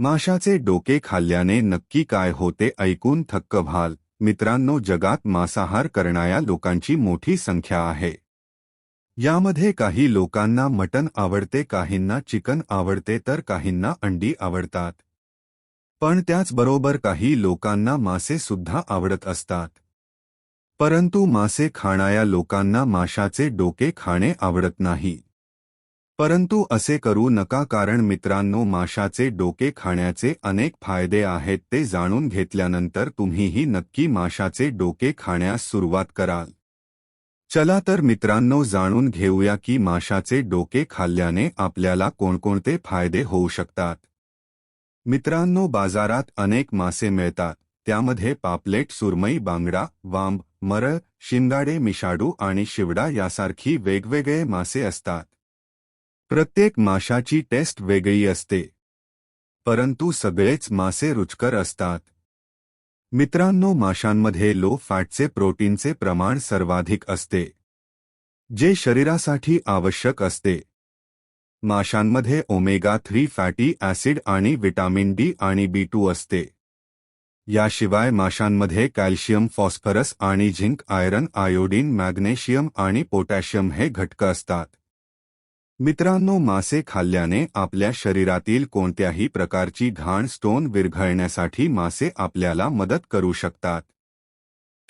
माशाचे डोके खाल्ल्याने नक्की काय होते ऐकून थक्क व्हाल. मित्रांनो जगात मांसाहार करणाऱ्या लोकांची मोठी संख्या आहे. यामध्ये काही लोकांना मटन आवडते काहींना चिकन आवडते तर काहींना अंडी आवडतात. पण त्याचबरोबर काही लोकांना मासे सुद्धा आवडत असतात. परंतु मासे खाणाऱ्या लोकांना माशाचे डोके खाणे आवडत नाही. परंतु असे करू नका कारण मित्रांनो माशाचे डोके खाण्याचे अनेक फायदे आहेत ते जाणून घेतल्यानंतर तुम्हीही नक्की माशाचे डोके खाण्यास सुरुवात कराल. चला तर मित्रांनो जाणून घेऊया की माशाचे डोके खाल्ल्याने आपल्याला कोणकोणते फायदे होऊ शकतात. मित्रांनो बाजारात अनेक मासे मिळतात त्यामध्ये पापलेट सुरमई बांगडा वांब मरळ शिंगाडे मिशाडू आणि शिवडा यासारखी वेगवेगळे मासे असतात. प्रत्येक माशाची टेस्ट वेगळी असते. परंतु सगळेच मासे रुचकर असतात. मित्रांनो माशांमध्ये लो फॅटचे प्रोटीनचे प्रमाण सर्वाधिक असते. जे शरीरासाठी आवश्यक असते. माशांमध्ये ओमेगा थ्री फॅटी ॲसिड आणि व्हिटॅमिन डी आणि बी टू असते. याशिवाय माशांमध्ये कॅल्शियम फॉस्फरस आणि झिंक आयरन आयोडीन मॅग्नेशियम आणि पोटॅशियम हे घटक असतात. मित्रांनो मासे खाल्ल्याने आपल्या शरीरातील कोणत्याही प्रकारची घाण स्टोन विरघळण्यासाठी मासे आपल्याला मदत करू शकतात.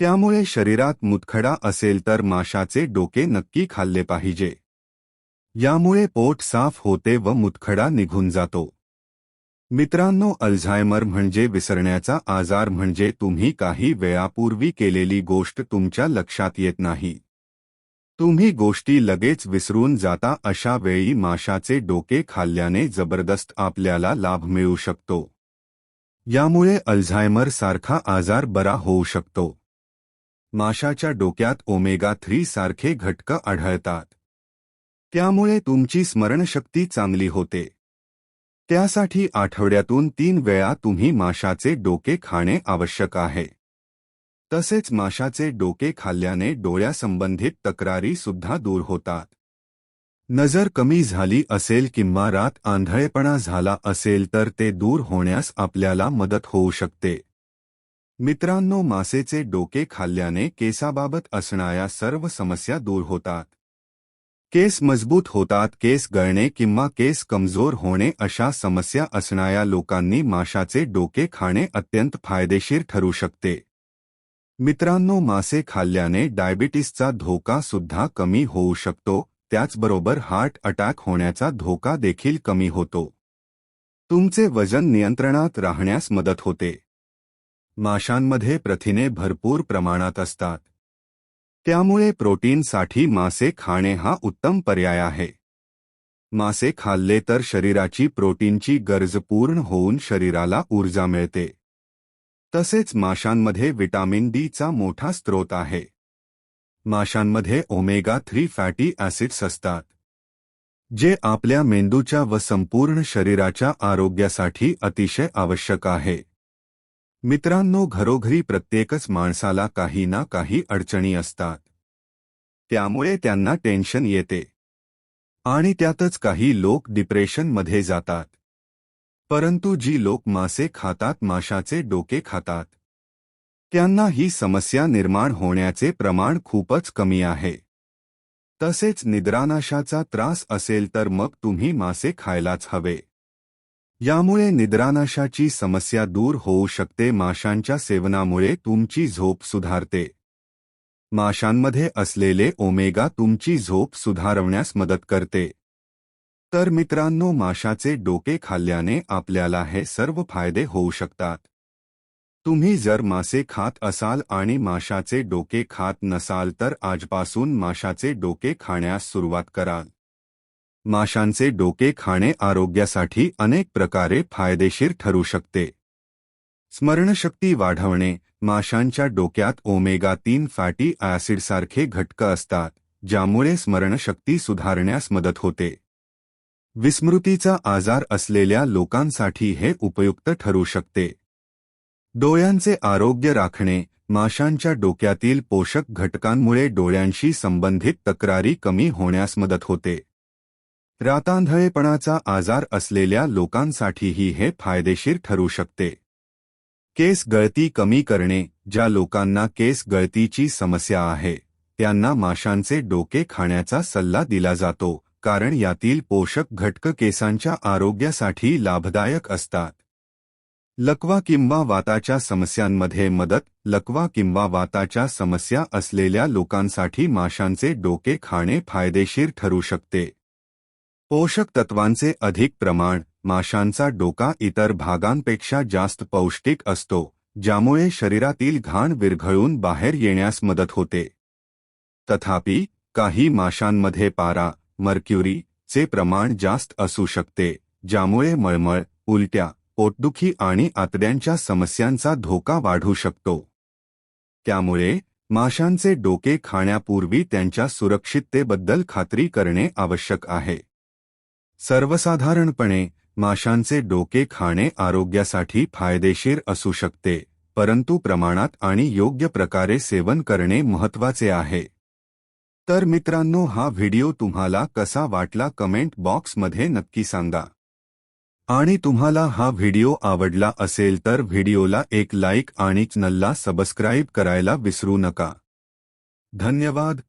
त्यामुळे शरीरात मुतखडा असेल तर माशाचे डोके नक्की खाल्ले पाहिजे. यामुळे पोट साफ होते व मुतखडा निघून जातो. मित्रांनो अल्झायमर म्हणजे विसरण्याचा आजार म्हणजे तुम्ही काही वेळापूर्वी केलेली गोष्ट तुमच्या लक्षात येत नाही. तुम्ही गोष्टी लगेच विसरून जाता अशा वेळी माशाचे डोके खाल्ल्याने जबरदस्त आपल्याला लाभ मिळू शकतो. यामुळे अल्झायमर सारखा आजार बरा होऊ शकतो. माशाच्या डोक्यात ओमेगा थ्री सारखे घटक आढळतात. त्यामुळे तुमची स्मरणशक्ती चांगली होते. त्यासाठी आठवड्यातून तीन वेळा तुम्ही माशाचे डोके खाणे आवश्यक आहे. तसेच माशाचे डोके खाल्ल्याने डोळ्यासंबंधित तक्रारी सुद्धा दूर होतात. नजर कमी झाली असेल किंवा रात आंधळेपणा झाला असेल तर ते दूर होण्यास आपल्याला मदत होऊ शकते. मित्रांनो मासेचे डोके खाल्ल्याने केसाबाबत असणाऱ्या सर्व समस्या दूर होतात. केस मजबूत होतात केस गळणे किंवा केस कमजोर होणे अशा समस्या असणाऱ्या लोकांनी माशाचे डोके खाणे अत्यंत फायदेशीर ठरू शकते. मित्रांनो मासे खाल्ल्याने डायबिटीसचा धोका सुद्धा कमी होऊ शकतो त्याचबरोबर हार्ट अटॅक होण्याचा धोका देखील कमी होतो. तुमचे वजन नियंत्रणात राहण्यास मदत होते. माशांमध्ये प्रथिने भरपूर प्रमाणात असतात. त्यामुळे प्रोटीनसाठी मासे खाणे हा उत्तम पर्याय आहे. मासे खाल्ले तर शरीराची प्रोटीनची गरज पूर्ण होऊन शरीराला ऊर्जा मिळते. तसेच माशांमध्ये विटामिन डीचा मोठा स्रोत आहे. माशांमध्ये ओमेगा थ्री फॅटी ॲसिड्स असतात. जे आपल्या मेंदूच्या व संपूर्ण शरीराच्या आरोग्यासाठी अतिशय आवश्यक आहे. मित्रांनो घरोघरी प्रत्येकच माणसाला काही ना काही अडचणी असतात. त्यामुळे त्यांना टेन्शन येते. आणि त्यातच काही लोक डिप्रेशनमध्ये जातात. परंतु जी लोक मासे खातात माशाचे डोके खातात. त्यांना ही समस्या निर्माण होण्याचे प्रमाण खूपच कमी आहे. तसेच निद्रानाशाचा त्रास असेल तर मग तुम्ही मासे खायलाच हवे. यामुळे निद्रानाशाची समस्या दूर होऊ शकते माशांच्या सेवनामुळे तुमची झोप सुधारते. माशांमध्ये असलेले ओमेगा तुमची झोप सुधारवण्यास मदत करते. तर मित्रांनो माशाचे डोके खाल्ल्याने आपल्याला हे सर्व फायदे होऊ शकतात. तुम्ही जर मासे खात असाल आणि माशाचे डोके खात नसाल तर आजपासून माशाचे डोके खाण्यास सुरुवात कराल. माशांचे डोके खाणे आरोग्यासाठी अनेक प्रकारे फायदेशीर ठरू शकते. स्मरणशक्ती वाढवणे माशांच्या डोक्यात ओमेगा तीन फॅटी ॲसिडसारखे घटक असतात ज्यामुळे स्मरणशक्ती सुधारण्यास मदत होते. विस्मृतीचा आजार असलेल्या लोकांसाठी हे उपयुक्त ठरू शकते. डोळ्यांचे आरोग्य राखणे माशांच्या डोक्यातील पोषक घटकांमुळे डोळ्यांशी संबंधित तक्रारी कमी होण्यास मदत होते. रातांधळेपणाचा आजार असलेल्या लोकांसाठीही हे फायदेशीर ठरू शकते. केस गळती कमी करणे ज्या लोकांना केस गळतीची समस्या आहे त्यांना माशांचे डोके खाण्याचा सल्ला दिला जातो कारण यातील पोषक घटक केसांच्या आरोग्यासाठी लाभदायक असतात. लकवा किंवा वाताच्या समस्यांमध्ये मदत लकवा किंवा वाताच्या समस्या असलेल्या लोकांसाठी माशांचे डोके खाणे फायदेशीर ठरू शकते. पोषक तत्वांचे अधिक प्रमाण माशांचा डोका इतर भागांपेक्षा जास्त पौष्टिक असतो ज्यामुळे शरीरातील घाण विरघळून बाहेर येण्यास मदत होते. तथापि काही माशांमध्ये पारा मर्क्युरी चे प्रमाण जास्त असू शकते ज्यामुळे मळमळ उलट्या पोटदुखी आणि आतड्यांच्या समस्यांचा धोका वाढू शकतो. त्यामुळे माशांचे डोके खाण्यापूर्वी त्यांच्या सुरक्षिततेबद्दल खात्री करणे आवश्यक आहे. सर्वसाधारणपणे माशांचे डोके खाणे आरोग्यासाठी फायदेशीर असू शकते परंतु प्रमाणात आणि योग्य प्रकारे सेवन करणे महत्त्वाचे आहे. तर मित्रांनो हा व्हिडिओ तुम्हाला कसा वाटला कमेंट बॉक्समध्ये नक्की सांगा. आणि तुम्हाला हा व्हिडिओ आवडला असेल तर व्हिडिओला एक लाईक आणि चॅनलला सबस्क्राईब करायला विसरू नका. धन्यवाद.